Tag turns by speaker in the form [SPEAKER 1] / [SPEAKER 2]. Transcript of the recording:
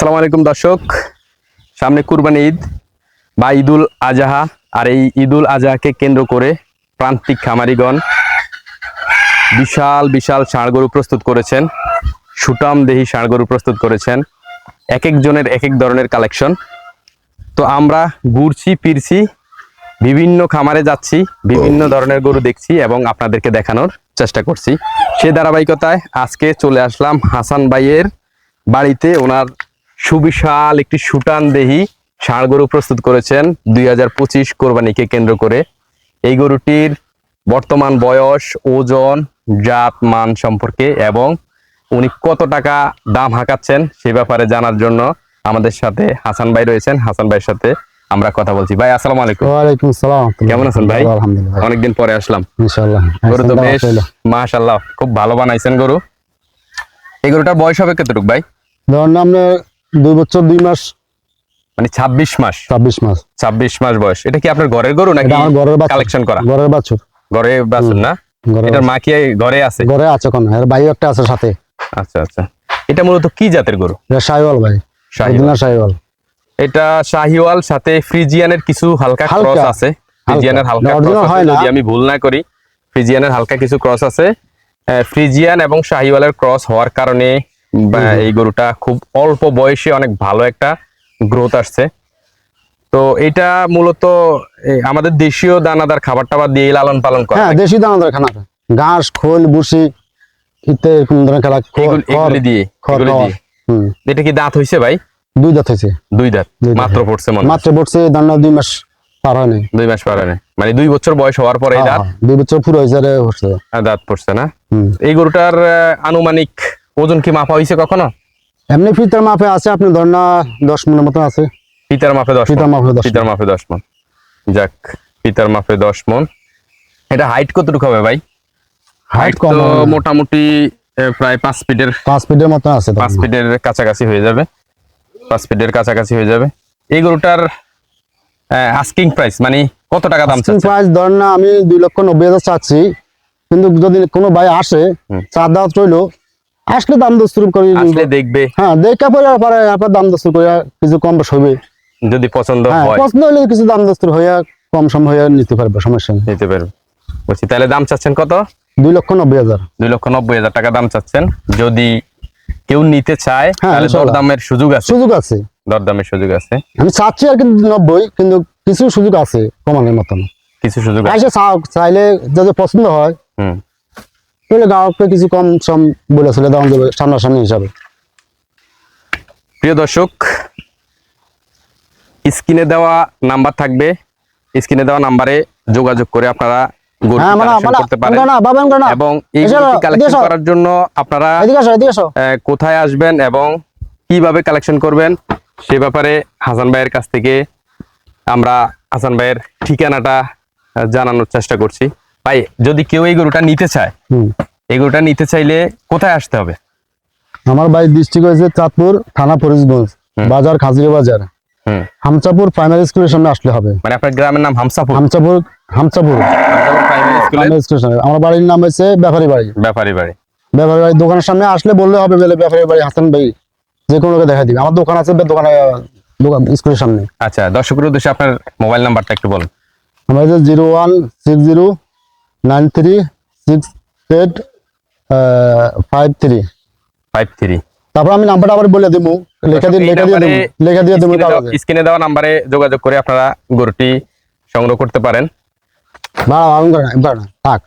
[SPEAKER 1] সালাম আলাইকুম দর্শক। সামনে কুরবানি ঈদ, বা ঈদুল আজহা, আর এই ঈদুল আজহাকে কেন্দ্র করে প্রান্তিক খামারিগণ বিশাল বিশাল ষাঁড় গরু প্রস্তুত করেছেন। সুটাম দেহি ষাঁড় গরু প্রস্তুত করেছেন। এক একজনের এক এক ধরনের কালেকশন। তো আমরা ঘুরছি, ফিরছি, বিভিন্ন খামারে যাচ্ছি, বিভিন্ন ধরনের গরু দেখছি এবং আপনাদেরকে দেখানোর চেষ্টা করছি। সে ধারাবাহিকতায় আজকে চলে আসলাম হাসান ভাইয়ের বাড়িতে। ওনার সুবিশাল একটি সুটান দেহি ষাঁড় গরু প্রস্তুত করেছেন দুই হাজার পঁচিশ কোরবানিকে কেন্দ্র করে। এই গরুটির বর্তমান বয়স ওজন জাত মান সম্পর্কে এবং উনি কত টাকা দাম হাঁকাচ্ছেন সে ব্যাপারে জানার জন্য আমাদের সাথে হাসান ভাই রয়েছেন। হাসান ভাইয়ের সাথে আমরা কথা বলছি। ভাই আসসালামু আলাইকুম। কেমন আছেন ভাই?
[SPEAKER 2] আলহামদুলিল্লাহ।
[SPEAKER 1] অনেকদিন পরে আসলাম।
[SPEAKER 2] ইনশাআল্লাহ।
[SPEAKER 1] গরু তো বেশ মাশাল্লাহ খুব ভালো বানাইছেন গরু। এই গরুটার বয়স হবে কতটুক ভাই?
[SPEAKER 2] ধরুন আপনার দুই বছর দুই মাস।
[SPEAKER 1] মানে ছাব্বিশ মাস।
[SPEAKER 2] ছাব্বিশ মাস।
[SPEAKER 1] ছাব্বিশ মাস বয়স। এটা কি আপনার ঘরের গরু নাকি
[SPEAKER 2] আমার ঘরের
[SPEAKER 1] কালেকশন করা?
[SPEAKER 2] ঘরের বাছুর।
[SPEAKER 1] ঘরে বাছুর না? এটার মা কি ঘরে আছে?
[SPEAKER 2] ঘরে আছে কোন এর একটা আছে সাথে।
[SPEAKER 1] আচ্ছা আচ্ছা। এটা মূলত কি জাতের গরু?
[SPEAKER 2] এটা শাহিওয়াল ভাই।
[SPEAKER 1] শাহিওয়াল।
[SPEAKER 2] শাহিওয়াল।
[SPEAKER 1] এটা শাহিওয়াল সাথে ফ্রিজিয়ানের কিছু হালকা ক্রস আছে। ফ্রিজিয়ানের হালকা ক্রস আছে
[SPEAKER 2] হয়।
[SPEAKER 1] যদি আমি ভুল না করি। ফ্রিজিয়ানের হালকা কিছু ক্রস আছে। ফ্রিজিয়ান এবং শাহিওয়ালের ক্রস হওয়ার কারণে এই গরুটা খুব অল্প বয়সে অনেক ভালো একটা গ্রোথ আসছে। তো এটা মূলত এই আমাদের দেশীয় দানাদার খাবার টাবার দিয়ে লালন পালন করা
[SPEAKER 2] হ্যাঁ দেশি দানাদার খানা। ঘাস খোল বুসি ইত্যাদি এরকম ধরনের খেলা
[SPEAKER 1] এগুলি- দিয়ে এগুলি দিয়ে। এটা কি দাঁত হইছে ভাই?
[SPEAKER 2] দুই দাঁত হয়েছে
[SPEAKER 1] দুই দাঁত। মাত্র পড়ছে মনে
[SPEAKER 2] মাত্র পড়ছে দান্না দুই মাস পার হয় নাই
[SPEAKER 1] দুই মাস পারে মানে দুই বছর বয়স হওয়ার পরে
[SPEAKER 2] হ্যাঁ,
[SPEAKER 1] দাঁত?
[SPEAKER 2] হ্যাঁ, দুই বছর পুরো হয়েছে রে
[SPEAKER 1] দাঁত পড়ছে না? এই গরুটার আনুমানিক ওজন কি মাপা হয়েছে কখনো?
[SPEAKER 2] এমনি ফিতার মাপে আছে আপনি ধরেন না দশ মনের মতো আছে।
[SPEAKER 1] পিতার মাপে দশ ফিতার।
[SPEAKER 2] মাপে দশ
[SPEAKER 1] পিতার মাপে দশ মন। যাক পিতার মাপে দশ মন। এটা হাইট কতটুকু হবে ভাই?
[SPEAKER 2] হাইট কম।
[SPEAKER 1] মোটামুটি প্রায় পাঁচ ফিটের
[SPEAKER 2] পাঁচ ফিটের মতো আছে
[SPEAKER 1] পাঁচ ফিটের কাছাকাছি হয়ে যাবে। পাঁচ ফিটের কাছাকাছি হয়ে যাবে। এই গরুটার আস্কিং প্রাইস মানে কত টাকা দাম
[SPEAKER 2] প্রাইস ধরেন না আমি দুই লক্ষ নব্বই হাজার চাচ্ছি। কিন্তু যদি কোনো ভাই আসে। চার দাওয়াত রইল আসলে দাম দস্তুর করি
[SPEAKER 1] আসলে দেখবে।
[SPEAKER 2] হ্যাঁ দেখা পরে পরে আপনার দাম দস্তুর করে কিছু কম বেশ হবে।
[SPEAKER 1] যদি পছন্দ
[SPEAKER 2] হ্যাঁ
[SPEAKER 1] হয়।
[SPEAKER 2] পছন্দ হলে কিছু দাম দস্তুর হইয়া কম সম হইয়া নিতে পারবে সমস্যা নেই।
[SPEAKER 1] নিতে পারবে। বলছি তাহলে দাম চাচ্ছেন কত?
[SPEAKER 2] দুই লক্ষ নব্বই হাজার।
[SPEAKER 1] দুই লক্ষ নব্বই হাজার টাকা দাম চাচ্ছেন। যদি কেউ নিতে চায়
[SPEAKER 2] হ্যাঁ,
[SPEAKER 1] তাহলে। দরদামের সুযোগ আছে।
[SPEAKER 2] সুযোগ আছে।
[SPEAKER 1] দরদামের সুযোগ আছে।
[SPEAKER 2] আমি চাচ্ছি আর কিন্তু নব্বই কিন্তু কিছু সুযোগ আছে কমানোর মতন।
[SPEAKER 1] কিছু সুযোগ আছে।
[SPEAKER 2] চাইলে যদি পছন্দ হয়।
[SPEAKER 1] হুম।
[SPEAKER 2] তাহলে গ্রাহককে কিছু কম সম বলে চলে দাম দেবে সামনাসামনি হিসাবে।
[SPEAKER 1] প্রিয় দর্শক স্ক্রিনে দেওয়া নাম্বার থাকবে। স্ক্রিনে দেওয়া নাম্বারে যোগাযোগ করে আপনারা
[SPEAKER 2] হ্যাঁ মানে মানে
[SPEAKER 1] এবং এই কালেকশন করার জন্য আপনারা কোথায় আসবেন এবং কীভাবে কালেকশন করবেন সে ব্যাপারে হাসান ভাইয়ের কাছ থেকে আমরা হাসান ভাইয়ের ঠিকানাটা জানানোর চেষ্টা করছি। ভাই যদি কেউ এই গরুটা নিতে চায় এই গরুটা নিতে চাইলে কোথায় আসতে হবে?
[SPEAKER 2] আমার বাড়ি ডিস্ট্রিক্ট হয়েছে চাঁদপুর থানা ফরিদগঞ্জ বাজার খাজুরি বাজার
[SPEAKER 1] হুম।
[SPEAKER 2] হামচাপুর প্রাইমারি স্কুলের সামনে আসলে হবে।
[SPEAKER 1] মানে আপনার গ্রামের নাম হামসাপুর?
[SPEAKER 2] হামচাপুর হামচাপুর।
[SPEAKER 1] প্রাইমারি স্কুলের
[SPEAKER 2] সামনে। আমার বাড়ির নাম হচ্ছে ব্যাপারী বাড়ি।
[SPEAKER 1] ব্যাপারী বাড়ি।
[SPEAKER 2] ব্যাপারী বাড়ি দোকানের সামনে আসলে বললে হবে বলে ব্যাপারী বাড়ি হাসান ভাই যে কোনো দেখা দিবে। আমার দোকান আছে দোকানে দোকান স্কুলের সামনে।
[SPEAKER 1] আচ্ছা দর্শকের উদ্দেশ্যে আপনার মোবাইল নাম্বারটা একটু বলুন।
[SPEAKER 2] আমার zero one six zero nine three six eight five three
[SPEAKER 1] five three
[SPEAKER 2] তারপর আমি নাম্বারটা আবার বলে দেবো লেখা দিয়ে লেখা দিয়ে দেবো লেখা দিয়ে দেবো
[SPEAKER 1] স্ক্রিনে দেওয়া নাম্বারে যোগাযোগ করে আপনারা গরুটি সংগ্রহ করতে পারেন।
[SPEAKER 2] থাক।